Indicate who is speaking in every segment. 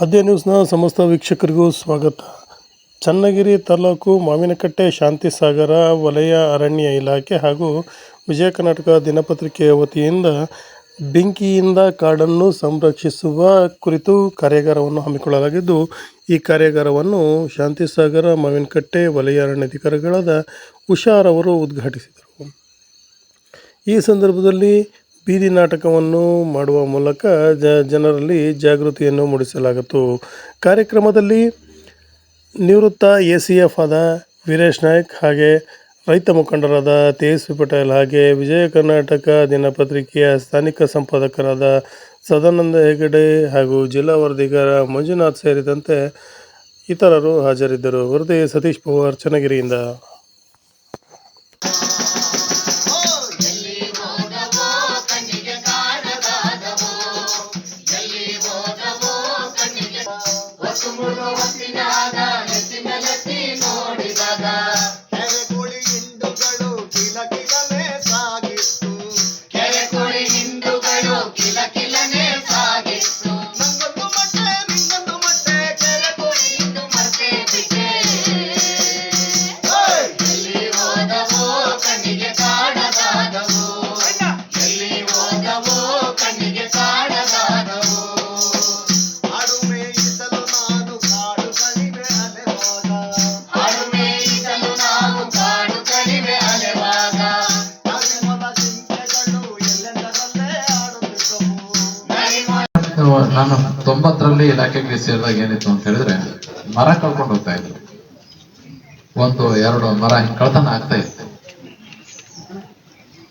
Speaker 1: ಆದ್ಯ ನ್ಯೂಸ್ನ ಸಮಸ್ತ ವೀಕ್ಷಕರಿಗೂ ಸ್ವಾಗತ. ಚನ್ನಗಿರಿ ತಾಲೂಕು ಮಾವಿನಕಟ್ಟೆ ಶಾಂತಿಸಾಗರ ವಲಯ ಅರಣ್ಯ ಇಲಾಖೆ ಹಾಗೂ ವಿಜಯ ಕರ್ನಾಟಕ ದಿನಪತ್ರಿಕೆಯ ವತಿಯಿಂದ ಬೆಂಕಿಯಿಂದ ಕಾಡನ್ನು ಸಂರಕ್ಷಿಸುವ ಕುರಿತು ಕಾರ್ಯಾಗಾರವನ್ನು ಹಮ್ಮಿಕೊಳ್ಳಲಾಗಿದ್ದು, ಈ ಕಾರ್ಯಾಗಾರವನ್ನು ಶಾಂತಿಸಾಗರ ಮಾವಿನಕಟ್ಟೆ ವಲಯ ಅರಣ್ಯಾಧಿಕಾರಿಗಳಾದ ಅವರು ಉದ್ಘಾಟಿಸಿದರು. ಈ ಸಂದರ್ಭದಲ್ಲಿ ಬೀದಿ ನಾಟಕವನ್ನು ಮಾಡುವ ಮೂಲಕ ಜ ಜನರಲ್ಲಿ ಜಾಗೃತಿಯನ್ನು ಮೂಡಿಸಲಾಗಿತ್ತು. ಕಾರ್ಯಕ್ರಮದಲ್ಲಿ ನಿವೃತ್ತ ಎ ಸಿ ಎಫ್ ಆದ ವೀರೇಶ್ ನಾಯ್ಕ್ ಹಾಗೆ ರೈತ ಮುಖಂಡರಾದ ತೇಜಸ್ವಿ ಪಟೇಲ್ ಹಾಗೆ ವಿಜಯ ಕರ್ನಾಟಕ ದಿನಪತ್ರಿಕೆಯ ಸ್ಥಾನಿಕ ಸಂಪಾದಕರಾದ ಸದಾನಂದ ಹೆಗಡೆ ಹಾಗೂ ಜಿಲ್ಲಾ ವರದಿಗಾರ ಮಂಜುನಾಥ್ ಸೇರಿದಂತೆ ಇತರರು ಹಾಜರಿದ್ದರು. ವರದಿ ಸತೀಶ್ ಪವಾರ್ ಚನ್ನಗಿರಿಯಿಂದ.
Speaker 2: ನಾನು
Speaker 3: ತೊಂಬತ್ತರಲ್ಲಿ ಇಲಾಖೆಗೆ ಸೇರಿದಾಗ ಏನಿತ್ತು ಅಂತ ಹೇಳಿದ್ರೆ, ಮರ ಕಳ್ಕೊಂಡು ಹೋಗ್ತಾ ಇದ್ರು ಒಂದು, ಎರಡು ಮರ ಕಳ್ತನ ಆಗ್ತಾ ಇತ್ತು.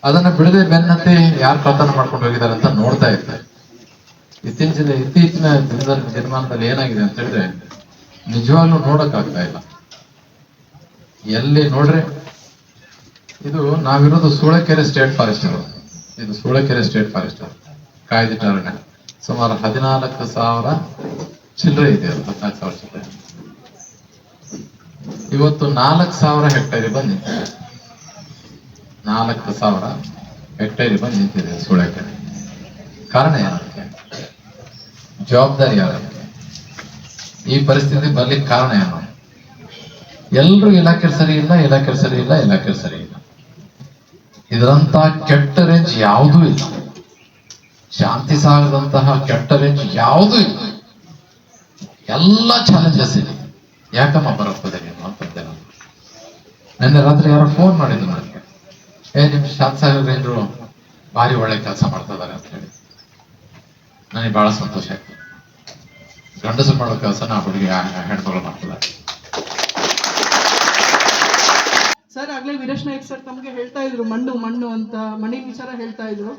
Speaker 3: ಅದನ್ನ ಬಿಡದೆ ಬೆನ್ನತ್ತಿ ಯಾರು ಕಳ್ತನ ಮಾಡ್ಕೊಂಡು ಹೋಗಿದ್ದಾರೆ ಅಂತ ನೋಡ್ತಾ ಇದ್ದೆ. ಇತ್ತೀಚಿನ ಇತ್ತೀಚಿನ ದಿನದ, ದಿನಮಾನದಲ್ಲಿ ಏನಾಗಿದೆ ಅಂತ ಹೇಳಿದ್ರೆ, ನಿಜವಾಗ್ಲೂ ನೋಡಕ್ ಆಗ್ತಾ ಇಲ್ಲ. ಎಲ್ಲಿ ನೋಡ್ರಿ? ಇದು ನಾವಿರೋದು ಸೂಳೆಕೆರೆ ಸ್ಟೇಟ್ ಫಾರೆಸ್ಟ್ ಇದು ಸೂಳೆಕೆರೆ ಸ್ಟೇಟ್ ಫಾರೆಸ್ಟ್ ಕಾಯ್ದಿಟ್ಟ ಅರಣ್ಯ ಸುಮಾರು ಹದಿನಾಲ್ಕು ಸಾವಿರ ಚಿಲ್ಲರೆ ಇದೆ ಅದು, ಹದಿನಾಲ್ಕು ಸಾವಿರ ಚಿಲ್ಲರೆ. ಇವತ್ತು ನಾಲ್ಕು ಸಾವಿರ ಹೆಕ್ಟೇರಿ ಬಂದು ನಾಲ್ಕು ಸಾವಿರ ಹೆಕ್ಟೇರಿ ಬಂದು ನಿಂತಿದೆ ಸೂಳೆಕೆರೆ. ಕಾರಣ ಏನಕ್ಕೆ ಜವಾಬ್ದಾರಿ ಯಾರಕ್ಕೆ ಈ ಪರಿಸ್ಥಿತಿ ಬರ್ಲಿಕ್ಕೆ ಕಾರಣ ಏನು? ಎಲ್ರು ಇಲಾಖೆ ಸರಿ ಇಲ್ಲ ಇಲಾಖೆ ಸರಿ ಇಲ್ಲ ಇಲಾಖೆ ಸರಿ ಇಲ್ಲ. ಇದರಂತ ಕೆಟ್ಟ ರೇಂಜ್ ಯಾವುದೂ ಇಲ್ಲ. ಶಾಂತಿ ಸಾಗದಂತಹ ಕೆಟ್ಟ ರೇಂಜ್ ಯಾವುದೂ ಇಲ್ಲ. ಎಲ್ಲ ಚಾಲೆಂಜಸ್ ಇದೆ. ಯಾಕಮ್ಮ ಬರಕ್ಕೋದೆ ನೀನು ಅಂತಂದೆ ನಾನು. ನಿನ್ನೆ ರಾತ್ರಿ ಯಾರೋ ಫೋನ್ ಮಾಡಿದ್ರು ನನಗೆ. ಏ, ನಿಮ್ ಶಾಂತಿ ಸಾಗರ ರೇಂಜರು ಭಾರಿ ಒಳ್ಳೆ ಕೆಲಸ ಮಾಡ್ತಾ ಇದಾರೆ ಅಂತ ಹೇಳಿ. ನನಗೆ ಬಹಳ ಸಂತೋಷ ಆಯ್ತು ಗಂಡಸರು ಮಾಡೋ ಕೆಲಸ ನಾ ಹುಡುಗಿ ಹೆಣ್ಮಗಳು ಮಾಡ್ತಿದ್ದಾರೆ.
Speaker 4: ಸರ್, ಆಗಲೇ ವೀರೇಶ್ ನಾಯ್ಕ್ ಸರ್ ತಮಗೆ ಹೇಳ್ತಾ ಇದ್ರು ಮಣ್ಣು ಮಣ್ಣು ಅಂತ ಮಣ್ಣಿನ ವಿಚಾರ ಹೇಳ್ತಾ ಇದ್ರು.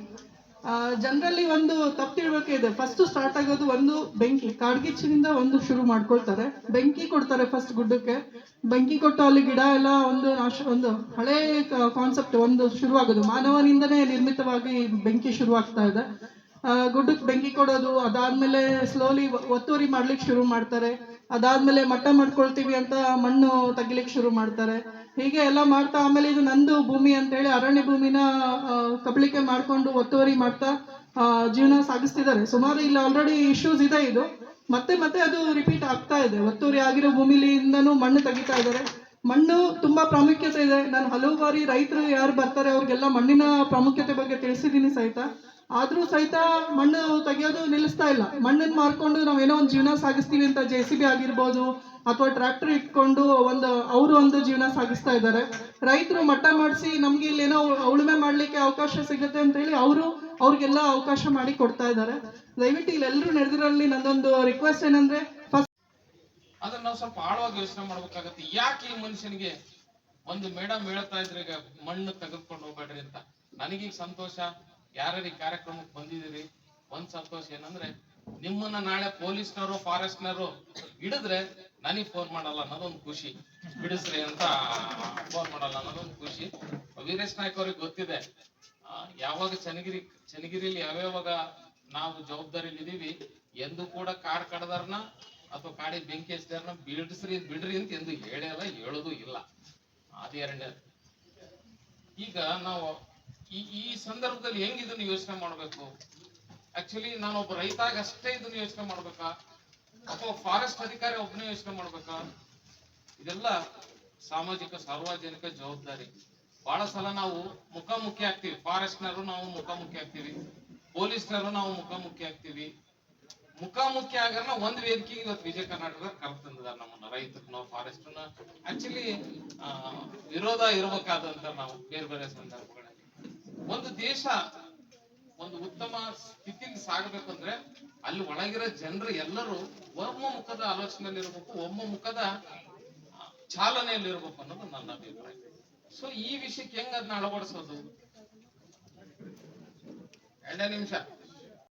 Speaker 4: ಜನರಲ್ಲಿ ಒಂದು ತಪ್ಪು ತಿಳುವಳಿಕೆ ಇದೆ. ಫಸ್ಟ್ ಸ್ಟಾರ್ಟ್ ಆಗೋದು ಒಂದು ಬೆಂಕಿ, ಕಾಡ್ಗಿಚ್ಚಿನಿಂದ ಒಂದು ಶುರು ಮಾಡ್ಕೊಳ್ತಾರೆ. ಬೆಂಕಿ ಕೊಡ್ತಾರೆ ಫಸ್ಟ್ ಗುಡ್ಡಕ್ಕೆ. ಬೆಂಕಿ ಕೊಟ್ಟು ಅಲ್ಲಿ ಗಿಡ ಎಲ್ಲ ಒಂದು ನಾಶ, ಒಂದು ಹಳೆ ಕಾನ್ಸೆಪ್ಟ್ ಒಂದು ಶುರುವಾಗೋದು. ಮಾನವನಿಂದನೇ ನಿರ್ಮಿತವಾಗಿ ಬೆಂಕಿ ಶುರುವಾಗ್ತಾ ಇದೆ. ಗುಡ್ಡಕ್ಕೆ ಬೆಂಕಿ ಕೊಡೋದು, ಅದಾದ್ಮೇಲೆ ಸ್ಲೋಲಿ ಒತ್ತುವರಿ ಮಾಡ್ಲಿಕ್ಕೆ ಶುರು ಮಾಡ್ತಾರೆ. ಅದಾದ್ಮೇಲೆ ಮಟ್ಟ ಮಾಡ್ಕೊಳ್ತೀವಿ ಅಂತ ಮಣ್ಣು ತೆಗಿಲಿಕ್ಕೆ ಶುರು ಮಾಡ್ತಾರೆ. ಹೀಗೆ ಎಲ್ಲ ಮಾಡ್ತಾ ಆಮೇಲೆ ಇದು ನಂದು ಭೂಮಿ ಅಂತ ಹೇಳಿ ಅರಣ್ಯ ಭೂಮಿನ ಕಬಳಿಕೆ ಮಾಡ್ಕೊಂಡು ಒತ್ತುವರಿ ಮಾಡ್ತಾ ಜೀವನ ಸಾಗಿಸ್ತಿದ್ದಾರೆ. ಸುಮಾರು ಇಲ್ಲಿ ಆಲ್ರೆಡಿ ಇಶ್ಯೂಸ್ ಇದೆ ಇದು. ಮತ್ತೆ ಮತ್ತೆ ಅದು ರಿಪೀಟ್ ಆಗ್ತಾ ಇದೆ. ಒತ್ತುವರಿ ಆಗಿರೋ ಭೂಮಿಲಿಂದನೂ ಮಣ್ಣು ತೆಗಿತಾ ಇದ್ದಾರೆ. ಮಣ್ಣು ತುಂಬಾ ಪ್ರಾಮುಖ್ಯತೆ ಇದೆ. ನಾನು ಹಲವು ಬಾರಿ ರೈತರು ಯಾರು ಬರ್ತಾರೆ ಅವ್ರಿಗೆಲ್ಲ ಮಣ್ಣಿನ ಪ್ರಾಮುಖ್ಯತೆ ಬಗ್ಗೆ ತಿಳಿಸಿದ್ದೀನಿ ಸಹಿತ. ಆದ್ರೂ ಸಹಿತ ಮಣ್ಣು ತೆಗೆಯೋದು ನಿಲ್ಲಿಸ್ತಾ ಇಲ್ಲ. ಮಣ್ಣನ್ನು ಮಾರ್ಕೊಂಡು ನಾವು ಏನೋ ಒಂದು ಜೀವನ ಸಾಗಿಸ್ತೀವಿ ಅಂತ ಜೆ ಸಿ ಬಿ ಆಗಿರ್ಬೋದು ಅಥವಾ ಟ್ರ್ಯಾಕ್ಟರ್ ಇಟ್ಕೊಂಡು ಒಂದು ಅವರು ಒಂದು ಜೀವನ ಸಾಗಿಸ್ತಾ ಇದ್ದಾರೆ. ರೈತರು ಮಟ್ಟ ಮಾಡಿಸಿ ನಮ್ಗೆ ಇಲ್ಲಿ ಏನೋ ಉಳುಮೆ ಮಾಡ್ಲಿಕ್ಕೆ ಅವಕಾಶ ಸಿಗುತ್ತೆ ಅಂತ ಹೇಳಿ ಅವರು ಅವ್ರಿಗೆಲ್ಲ ಅವಕಾಶ ಮಾಡಿ ಕೊಡ್ತಾ ಇದ್ದಾರೆ. ದಯವಿಟ್ಟು ಇಲ್ಲೆಲ್ಲರೂ ನಡೆದಿರಲ್ಲಿ ನಂದೊಂದು ರಿಕ್ವೆಸ್ಟ್ ಏನಂದ್ರೆ
Speaker 5: ನಾವು ಸ್ವಲ್ಪ ಆಳವಾಗಿ ಯೋಚನೆ ಮಾಡ್ಬೇಕಾಗತ್ತೆ. ಯಾಕೆ ಈ ಮನುಷ್ಯನಿಗೆ ಒಂದು ಮೇಡಮ್ ಹೇಳ್ತಾ ಇದ್ರೆ ಮಣ್ಣು ತೆಗೆದುಕೊಂಡು ಹೋಗ್ಬೇಡ್ರಿ ಅಂತ? ನನಗೀಗ ಸಂತೋಷ. ಯಾರ್ಯಾರು ಈ ಕಾರ್ಯಕ್ರಮಕ್ಕೆ ಬಂದಿದ್ದೀರಿ? ಒಂದ್ ಸಂತೋಷ ಏನಂದ್ರೆ, ನಿಮ್ಮನ್ನ ನಾಳೆ ಪೊಲೀಸ್ನವರು, ಫಾರೆಸ್ಟ್ನವರು ಹಿಡಿದ್ರೆ ನನಗೆ ಫೋನ್ ಮಾಡಲ್ಲ ಅನ್ನೋದೊಂದು ಖುಷಿ. ಬಿಡಿಸ್ರಿ ಅಂತ ಫೋನ್ ಮಾಡಲ್ಲ ಅನ್ನೋದೊಂದು ಖುಷಿ. ವೀರೇಶ್ ನಾಯ್ಕ ಅವ್ರಿಗೆ ಗೊತ್ತಿದೆ. ಯಾವಾಗ ಚನ್ನಗಿರಿ ಚನ್ನಗಿರಿಲಿ ಯಾವ್ಯಾವಾಗ ನಾವು ಜವಾಬ್ದಾರಿಲಿ ಇದೀವಿ, ಎಂದು ಕೂಡ ಕಾರ್ ಕಡದಾರ್ನ ಅಥವಾ ಕಾಡಿಗೆ ಬೆಂಕಿ ಹಚ್ಚಿದಾರ ಬಿಡಿಸ್ರಿ ಬಿಡ್ರಿ ಅಂತ ಎಂದು ಹೇಳಲ್ಲ ಹೇಳೋದು ಇಲ್ಲ. ಅದು ಈಗ ನಾವು ಈ ಈ ಸಂದರ್ಭದಲ್ಲಿ ಹೆಂಗ್ ಇದನ್ನ ಯೋಚನೆ ಮಾಡಬೇಕು? ಆಕ್ಚುಲಿ ಒಬ್ಬ ರೈತಾಗ ಅಷ್ಟೇ ಇದನ್ನ ಯೋಚನೆ ಮಾಡ್ಬೇಕಾ? ಅಥವಾ ಫಾರೆಸ್ಟ್ ಅಧಿಕಾರಿ ಒಬ್ಬನೇ ಯೋಚನೆ ಮಾಡ್ಬೇಕಾ? ಇದೆಲ್ಲ ಸಾಮಾಜಿಕ, ಸಾರ್ವಜನಿಕ ಜವಾಬ್ದಾರಿ. ಬಹಳ ಸಲ ನಾವು ಮುಖಾಮುಖಿ ಆಗ್ತೀವಿ. ಫಾರೆಸ್ಟ್ನರು ನಾವು ಮುಖಾಮುಖಿ ಆಗ್ತೀವಿ. ಪೊಲೀಸ್ನರು ನಾವು ಮುಖಾಮುಖಿ ಆಗ್ತೀವಿ. ಮುಖಾಮುಖಿ ಆಗಲ್ಲ ಒಂದ್ ವೇದಿಕೆಗೆ ಇವತ್ತು ವಿಜಯ ಕರ್ನಾಟಕದ ಕರೆತಂದಿದ್ದಾರೆ ನಮ್ಮನ್ನ ರೈತರನ್ನ ಫಾರೆಸ್ಟ್ ಆಕ್ಚುಲಿ ವಿರೋಧ ಇರಬೇಕಾದಂತ ನಾವು ಬೇರೆ ಬೇರೆ ಸಂದರ್ಭಗಳಲ್ಲಿ. ಒಂದು ದೇಶ ಒಂದು ಉತ್ತಮ ಸ್ಥಿತಿಯಲ್ಲಿ ಸಾಗಬೇಕು ಅಂದ್ರೆ ಅಲ್ಲಿ ಒಳಗಿರೋ ಜನರು ಎಲ್ಲರೂ ಒಮ್ಮ ಮುಖದ ಆಲೋಚನೆಯಲ್ಲಿ ಇರಬೇಕು ಒಮ್ಮ ಮುಖದ ಚಾಲನೆಯಲ್ಲಿರ್ಬೇಕು ಅನ್ನೋದು ನನ್ನ ಅಭಿಪ್ರಾಯ. ಸೊ ಈ ವಿಷಯಕ್ಕೆ ಹೆಂಗ್ ಅದನ್ನ ಅಳವಡಿಸೋದು? ಎರಡನೇ ನಿಮಿಷ.